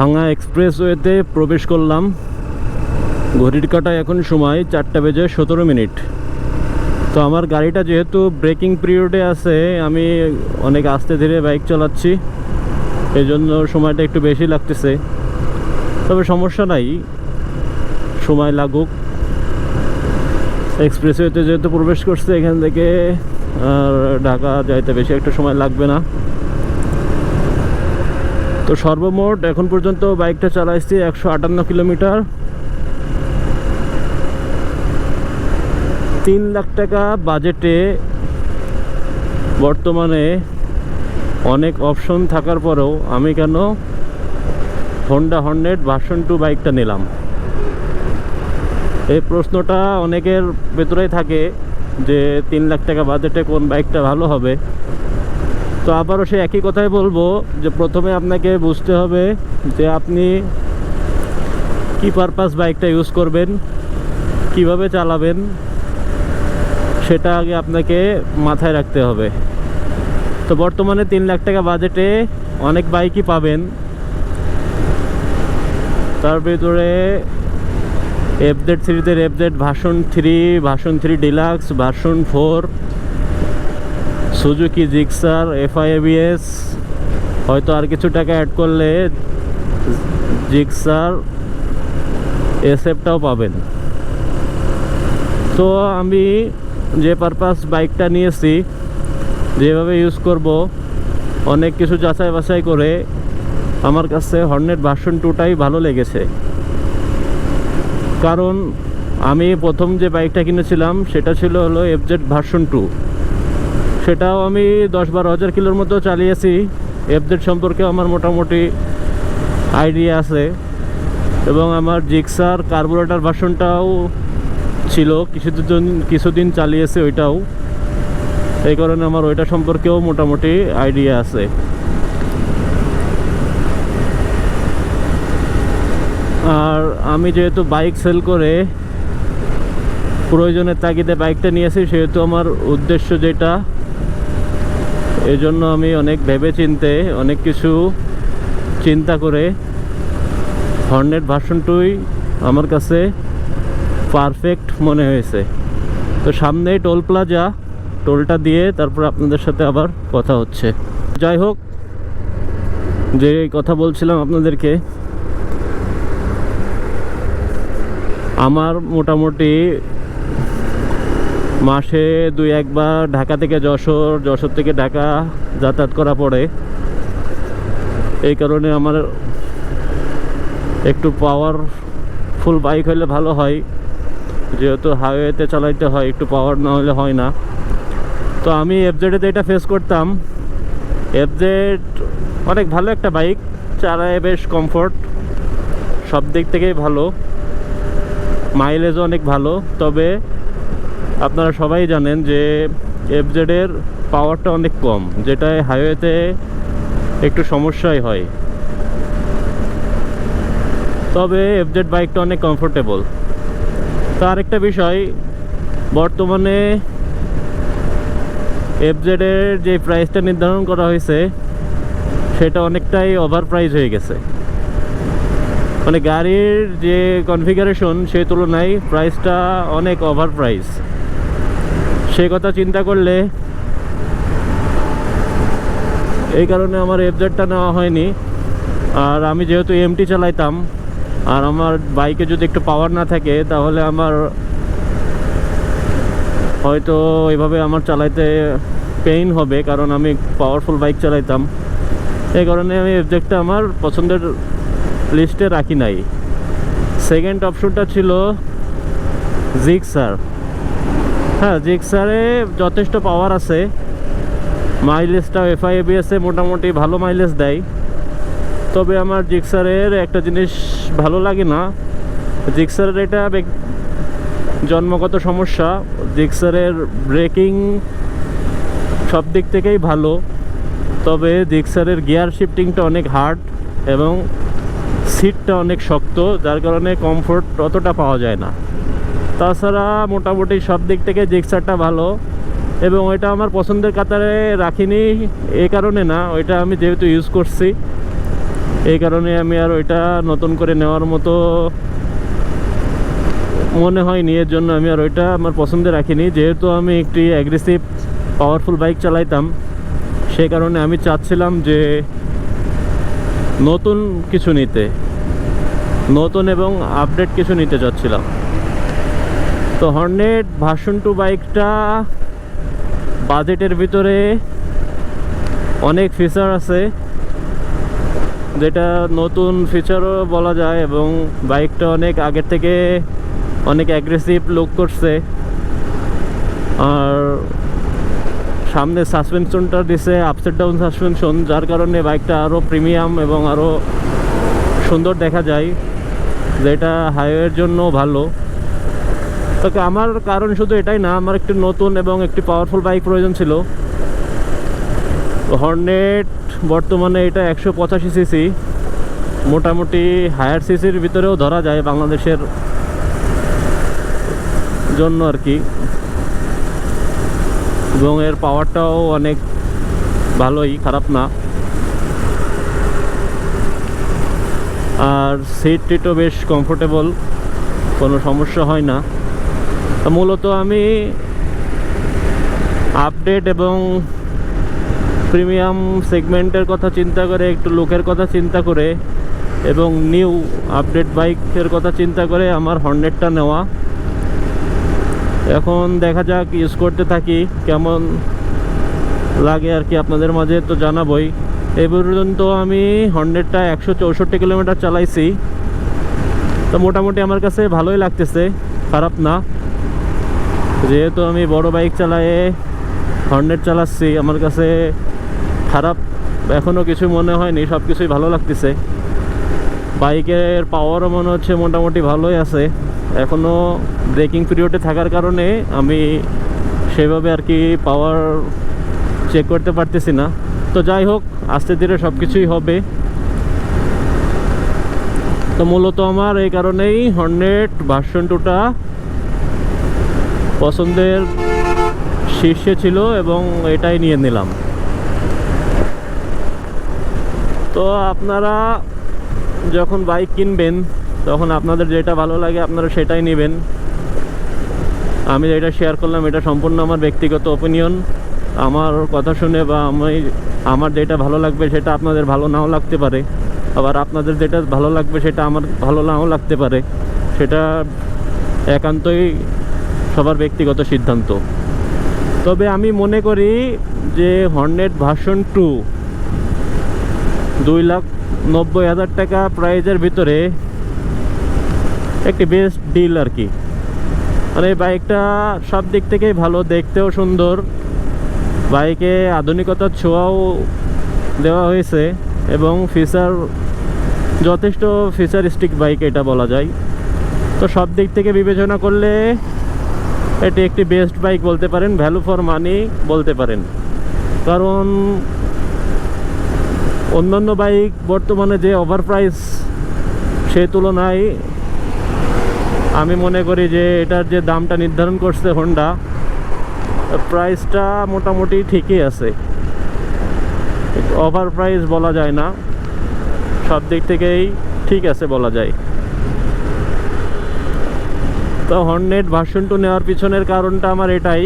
ভাঙা এক্সপ্রেসওয়েতে প্রবেশ করলাম। ঘড়ির কাটা এখন সময় চারটা বেজে সতেরো মিনিট। তো আমার গাড়িটা যেহেতু ব্রেকিং পিরিয়ডে আছে, আমি অনেক আস্তে ধীরে বাইক চালাচ্ছি। এই জন্য সময়টা একটু বেশি লাগতেছে। তবে সমস্যা নাই, সময় লাগুক। এক্সপ্রেসওয়েতে যেহেতু প্রবেশ করছে, এখান থেকে আর ঢাকা যাইতে বেশি একটা সময় লাগবে না। তো সর্বমোট এখন পর্যন্ত বাইকটা চালাইছি একশো আটান্ন কিলোমিটার। তিন লাখ টাকা বাজেটে বর্তমানে অনেক অপশন থাকার পরেও আমি কেন হন্ডা হন্ড্রেড ভার্সন টু বাইকটা নিলাম। এই প্রশ্নটা অনেকের ভেতরেই থাকে যে তিন লাখ টাকা বাজেটে কোন বাইকটা ভালো হবে। তো আবারও সে একই কথাই বলব যে প্রথমে আপনাকে বুঝতে হবে যে আপনি কি পারপাস বাইকটা ইউজ করবেন, কীভাবে চালাবেন, সেটা আগে আপনাকে মাথায় রাখতে হবে। তো বর্তমানে তিন লাখ টাকা বাজেটে অনেক বাইকই পাবেন। তার ভিতরে এফজেড সিরিজের FZ version three version three deluxe version four Suzuki Gixxer FI ABS হয়তো আর কিছু টাকা অ্যাড করলে জিক্সার এসএফটাও পাবেন। তো আমি যে পারপাস বাইকটা নিয়েছি, যেভাবে ইউজ করব, অনেক কিছু যাচাই বাছাই করে, আমার কাছে হর্নেট ভার্সন টুটাই ভালো লেগেছে। কারণ আমি প্রথম যে বাইকটা কিনেছিলাম, সেটা ছিল হলো এফজেড ভার্সন টু সেটাও আমি দশ বারো হাজার কিলোর মতো চালিয়েছি। এফজেড সম্পর্কে আমার মোটামুটি আইডিয়া আছে। এবং আমার জিক্সার কার্বোরেটার ভার্সনটাও ছিল। কিছুদিন কিছুদিন চালিয়েছে ওইটাও। এই কারণে আমার ওইটা সম্পর্কেও মোটামুটি আইডিয়া আছে। আর আমি যেহেতু বাইক সেল করে প্রয়োজনের তাগিদে বাইকটা নিয়েছি, সেহেতু আমার উদ্দেশ্য যেটা এই জন্য আমি অনেক ভেবে চিনতে অনেক কিছু চিন্তা করে হর্নেট ভার্সন টুই আমার কাছে পারফেক্ট মনে হয়েছে। তো সামনেই টোল প্লাজা টোলটা দিয়ে তারপর আপনাদের সাথে আবার কথা হচ্ছে। যাই হোক, যে কথা বলছিলাম আপনাদেরকে, আমার মোটামুটি মাসে দুই একবার ঢাকা থেকে যশোর যশোর থেকে ঢাকা যাতায়াত করা পড়ে। এই কারণে আমার একটু পাওয়ার ফুল বাইক হলে ভালো হয়। যেহেতু হাইওয়েতে চালাইতে হয়, একটু পাওয়ার না হলে হয় না। তো আমি এফজেডেতে এটা ফেস করতাম। এফজেড অনেক ভালো একটা বাইক চালায় বেশ কমফোর্ট সব দিক থেকেই ভালো। মাইলেজও অনেক ভালো। তবে আপনারা সবাই জানেন যে এফজেডের পাওয়ারটা অনেক কম, যেটায় হাইওয়েতে একটু সমস্যাই হয়। তবে এফজেড বাইকটা অনেক কমফোর্টেবল তো আরেকটা বিষয়, বর্তমানে এফজেডের যে প্রাইসটা নির্ধারণ করা হয়েছে, সেটা অনেকটাই ওভার প্রাইস হয়ে গেছে। মানে গাড়ির যে কনফিগারেশন সেই তুলনায় প্রাইসটা অনেক ওভার প্রাইস সেই কথা চিন্তা করলে এই কারণে আমার এফজেডটা নেওয়া হয়নি। আর আমি যেহেতু এমটি চালাইতাম, আর আমার বাইকে যদি একটু পাওয়ার না থাকে, তাহলে আমার হয়তো এভাবে আমার চালাইতে পেইন হবে, কারণ আমি পাওয়ারফুল বাইক চালাইতাম। এই কারণে আমি এফজেডটা আমার পছন্দের লিস্টে রাখি নাই। সেকেন্ড অপশনটা ছিল জিক্সার হ্যাঁ জিক্সারে যথেষ্ট পাওয়ার আছে। মাইলেজটাও এফআই এবিএসে মোটামুটি ভালো মাইলেজ দেয়। তবে আমার জিক্সারের একটা জিনিস ভালো লাগে না। জিক্সারের এটা জন্মগত সমস্যা। জিক্সারের ব্রেকিং সব দিক থেকেই ভালো। তবে জিক্সারের গিয়ার শিফটিংটা অনেক হার্ড এবং সিটটা অনেক শক্ত, যার কারণে কমফোর্ট অতটা পাওয়া যায় না। তাছাড়া মোটামুটি সব দিক থেকে জিক্সারটা ভালো। এবং ওইটা আমার পছন্দের কাতারে রাখিনি এই কারণে না, ওইটা আমি যেহেতু ইউজ করছি, এই কারণে আমি আর ওইটা নতুন করে নেওয়ার মতো মনে হয়নি। এর জন্য আমি আর ওইটা আমার পছন্দে রাখিনি। যেহেতু আমি একটি অ্যাগ্রেসিভ পাওয়ারফুল বাইক চালাইতাম সেই কারণে আমি চাচ্ছিলাম যে নতুন কিছু নিতে, নতুন এবং আপডেট কিছু নিতে চাচ্ছিলাম। তো হর্নেট ভার্সন টু বাইকটা বাজেটের ভিতরে অনেক ফিচার আছে। যেটা নতুন ফিচারও বলা যায় এবং বাইকটা অনেক আগের থেকে অনেক অ্যাগ্রেসিভ লুক করছে। আর সামনে সাসপেনশনটা দিছে আপসেট ডাউন সাসপেনশন যার কারণে বাইকটা আরও প্রিমিয়াম এবং আরও সুন্দর দেখা যায়। যেটা হাইওয়ের জন্য ভালো। তবে আমার কারণ শুধু এটাই না, আমার একটি নতুন এবং একটি পাওয়ারফুল বাইক প্রয়োজন ছিল। হর্নেট বর্তমানে এটা একশো পঁচাশি সিসি মোটামুটি হায়ার সিসির ভিতরেও ধরা যায় বাংলাদেশের জন্য আর কি। এবং এর পাওয়ারটাও অনেক ভালোই, খারাপ না। আর সিট টিটও বেশ কমফোর্টেবল কোনো সমস্যা হয় না। মূলত আমি আপডেট এবং প্রিমিয়াম সেগমেন্টের কথা চিন্তা করে, একটু লোকের কথা চিন্তা করে এবং নিউ আপডেট বাইকের কথা চিন্তা করে আমার হর্নেটটা নেওয়া। এখন দেখা যাক ইউজ করতে থাকি, কেমন লাগে আর কি আপনাদের মাঝে তো জানাবই। এই পর্যন্ত আমি হর্নেটটা একশো চৌষট্টি কিলোমিটার চালাইছি। তো মোটামুটি আমার কাছে ভালোই লাগতেছে, খারাপ না। যেহেতু আমি বড় বাইক চালায়ে হর্নেট চালাচ্ছি, আমার কাছে খারাপ এখনও কিছু মনে হয়নি সব কিছুই ভালো লাগতেছে। বাইকের পাওয়ারও মনে হচ্ছে মোটামুটি ভালোই আছে। এখনও ব্রেকিং পিরিয়ডে থাকার কারণে আমি সেভাবে আর কি পাওয়ার চেক করতে পারতেছি না। তো যাই হোক, আস্তে ধীরে সব কিছুই হবে। তো মূলত আমার এই কারণেই হর্নেট ভার্সন টুটা পছন্দের শীর্ষে ছিল এবং এটাই নিয়ে নিলাম। তো আপনারা যখন বাইক কিনবেন, তখন আপনাদের যেটা ভালো লাগে আপনারা সেটাই নেবেন। আমি যেটা শেয়ার করলাম, এটা সম্পূর্ণ আমার ব্যক্তিগত ওপিনিয়ন আমার কথা শুনে বা আমি, আমার যেটা ভালো লাগবে সেটা আপনাদের ভালো নাও লাগতে পারে। আবার আপনাদের যেটা ভালো লাগবে সেটা আমার ভালো নাও লাগতে পারে। সেটা একান্তই সবার ব্যক্তিগত সিদ্ধান্ত। তবে আমি মনে করি যে হর্নেট ভার্সন টু দুই লাখ নব্বই হাজার টাকা প্রাইজের ভিতরে একটি বেস্ট ডিল আর কি। মানে এই বাইকটা সব দিক থেকেই ভালো, দেখতেও সুন্দর। বাইকে আধুনিকতার ছোঁয়াও দেওয়া হয়েছে এবং ফিচার যথেষ্ট ফিচারিস্টিক বাইক এটা বলা যায়। তো সব দিক থেকে বিবেচনা করলে এটি একটি বেস্ট বাইক বলতে পারেন ভ্যালু ফর মানি বলতে পারেন। কারণ অন্যান্য বাইক বর্তমানে যে ওভার প্রাইস সেই তুলনায় আমি মনে করি যে এটার যে দামটা নির্ধারণ করছে হোন্ডা প্রাইসটা মোটামুটি ঠিকই আছে। ওভার প্রাইস বলা যায় না। সব দিক থেকেই ঠিক আছে বলা যায়। তো হর্নেট ভার্সন টু নেওয়ার পিছনের কারণটা আমার এটাই।